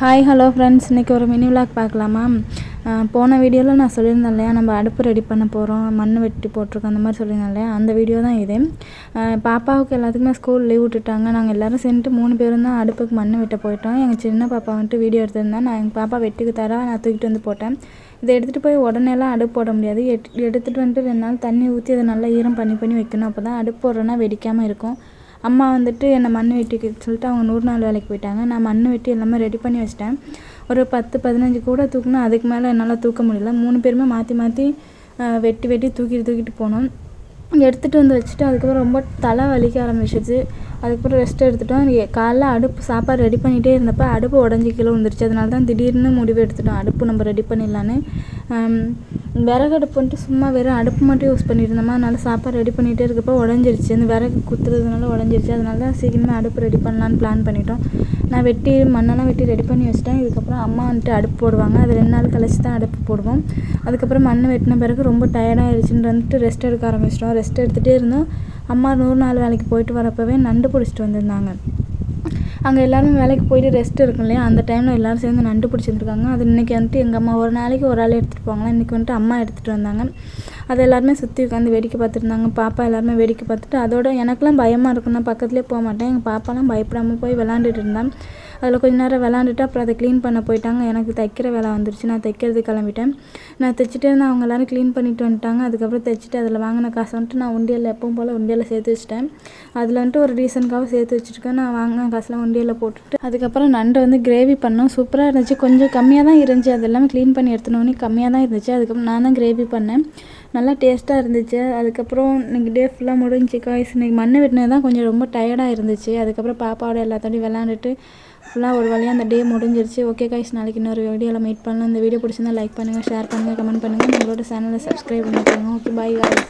Hi hello friends இன்றைக்கி ஒரு mini vlog பார்க்கலாமா? போன வீடியோவில் நான் சொல்லியிருந்தேன் இல்லையா? நம்ம அடுப்பு ரெடி பண்ண போகிறோம் மண் வெட்டி போட்டிருக்கோம். அந்த மாதிரி சொல்லியிருந்தேன் இல்லையா? அந்த வீடியோ தான் இது. பாப்பாவுக்கு எல்லாத்துக்குமே ஸ்கூல் லீவ் விட்டுட்டாங்க. நாங்கள் எல்லோரும் சேர்ந்துட்டு மூணு பேரும் தான் அடுப்புக்கு மண் வெட்ட போயிட்டோம். எங்கள் சின்ன பாப்பா வந்துட்டு வீடியோ எடுத்திருந்தேன் நான் எங்கள் பாப்பா வெட்டிக்கு தர நான் தூக்கிட்டு வந்து போட்டேன். இதை எடுத்துகிட்டு போய் உடனேலாம் அடுப்பு போட முடியாது. எட் எடுத்துகிட்டு வந்துட்டு ரெண்டு நாள் தண்ணி ஊற்றி அதை நல்லா ஈரம் பண்ணி பண்ணி வைக்கணும். அப்போ தான் அடுப்பு போடுறோன்னா வெடிக்காமல் இருக்கும். அம்மா வந்துட்டு என்னை மண் வெட்டிக்க சொல்லிட்டு அவங்க நூறு நாள் வேலைக்கு போயிட்டாங்க. நான் மண் வெட்டி எல்லாமே ரெடி பண்ணி வச்சிட்டேன். ஒரு பத்து பதினஞ்சு கூட தூக்குனா அதுக்கு மேலே என்னால் தூக்க முடியல. மூணு பேருமே மாற்றி மாற்றி வெட்டி வெட்டி தூக்கிட்டு தூக்கிட்டு போனோம். எடுத்துகிட்டு வந்து வச்சுட்டு அதுக்கப்புறம் ரொம்ப தலை வலிக்க ஆரம்பிச்சிச்சு அதுக்கப்புறம் ரெஸ்ட் எடுத்துட்டோம். காலைல அடுப்பு சாப்பாடு ரெடி பண்ணிகிட்டே இருந்தப்போ அடுப்பு உடஞ்சி கீழே விழுந்துருச்சு. அதனால தான் திடீர்னு முடிவு எடுத்துட்டோம். அடுப்பு நம்ம ரெடி பண்ணிடலான்னு. விறகு அடுப்பு வந்துட்டு சும்மா வெறும் அடுப்பு மட்டும் யூஸ் பண்ணிட்டு இருந்தோமா அதனால சாப்பாடு ரெடி பண்ணிகிட்டே இருக்கப்போ உடஞ்சிருச்சு. அந்த விறகு குத்துறதுனால உடஞ்சிருச்சு. அதனால தான் அடுப்பு ரெடி பண்ணலான்னு பிளான் பண்ணிட்டோம். நான் வெட்டி மண்ணெல்லாம் வெட்டி ரெடி பண்ணி வச்சிட்டேன். இதுக்கப்புறம் அம்மா வந்துட்டு அடுப்பு போடுவாங்க. அது ரெண்டு நாள் கழிச்சு தான் அடுப்பு போடுவோம். அதுக்கப்புறம் மண் வெட்டின பிறகு ரொம்ப டயர்டாகிடுச்சுன்னு வந்துட்டு ரெஸ்ட் எடுக்க ஆரம்பிச்சிட்டோம். ரெஸ்ட் எடுத்துகிட்டே இருந்தோம். அம்மா நூறு நாள் வேலைக்கு போயிட்டு வரப்போவே நண்டு பிடிச்சிட்டு வந்திருந்தாங்க. அங்கே எல்லோரும் வேலைக்கு போயிட்டு ரெஸ்ட் இருக்கும் இல்லையா? அந்த டைமில் எல்லோரும் சேர்ந்து நண்டு பிடிச்சிருந்துருக்காங்க அது இன்றைக்கி வந்துட்டு எங்கள் அம்மா ஒரு நாளைக்கு ஒரு ஆள் எடுத்துகிட்டு போவாங்களா? இன்றைக்கி வந்துட்டு அம்மா எடுத்துகிட்டு வந்தாங்க. அது எல்லாருமே சுற்றி உட்காந்து வேடிக்கை பார்த்துருந்தாங்க பாப்பா எல்லாருமே வேடிக்கை பார்த்துட்டு அதோட எனக்குலாம் பயமாக இருக்கும் நான் பக்கத்துலேயே போக மாட்டேன். எங்கள் பாப்பாலாம் பயப்படாமல் போய் விளாண்டுட்டு இருந்தேன் அதில் கொஞ்ச நேரம் விளாண்டுட்டு அப்புறம் அதை க்ளீன் பண்ண போயிட்டாங்க. எனக்கு தைக்கிற வேலை வந்துருச்சு. நான் தைக்கிறது கிளம்பிட்டேன். நான் தைச்சிட்டே இருந்தேன் அவங்க எல்லாரும் க்ளீன் பண்ணிட்டு வந்துட்டாங்க. அதுக்கப்புறம் தைச்சிட்டு அதில் வாங்கின காசை வந்துட்டு நான் உண்டியலில் எப்பவும் போல் உண்டியலில் சேர்த்து வச்சிட்டேன். அதில் வந்துட்டு ஒரு ரீசனுக்காக சேர்த்து வச்சுருக்கேன். நான் வாங்கின காசுலாம் உண்டியலில் போட்டுட்டு அதுக்கப்புறம் நண்டு வந்து கிரேவி பண்ணோம். சூப்பராக இருந்துச்சு. கொஞ்சம் கம்மியாக தான் இருந்துச்சு. அது எல்லாமே க்ளீன் பண்ணி எடுத்துனோடனே கம்மியாக தான் இருந்துச்சு. அதுக்கப்புறம் நான் தான் கிரேவி பண்ணேன். நல்லா டேஸ்ட்டாக இருந்துச்சு. அதுக்கப்புறம் இன்னைக்கு டே ஃபுல்லாக முடிஞ்சு காய்ஸ் இன்னைக்கு மண்ணை வெட்டினது தான் கொஞ்சம் ரொம்ப டயர்டாக இருந்துச்சு. அதுக்கப்புறம் பாப்பாவோட எல்லாத்தோடையும் விளாண்டுட்டு ஃபுல்லாக ஒரு வழியாக அந்த டே முடிஞ்சிருச்சு. ஓகே காய்ஸ் நாளைக்கு இன்னொரு வீடியோவில் மீட் பண்ணலாம். இந்த வீடியோ பிடிச்சிருந்தா லைக் பண்ணுங்கள் ஷேர் பண்ணுங்கள் கமெண்ட் பண்ணுங்கள் நம்மளோட சேனலை சப்ஸ்கிரைப் பண்ணிக்கோங்க. Okay bye guys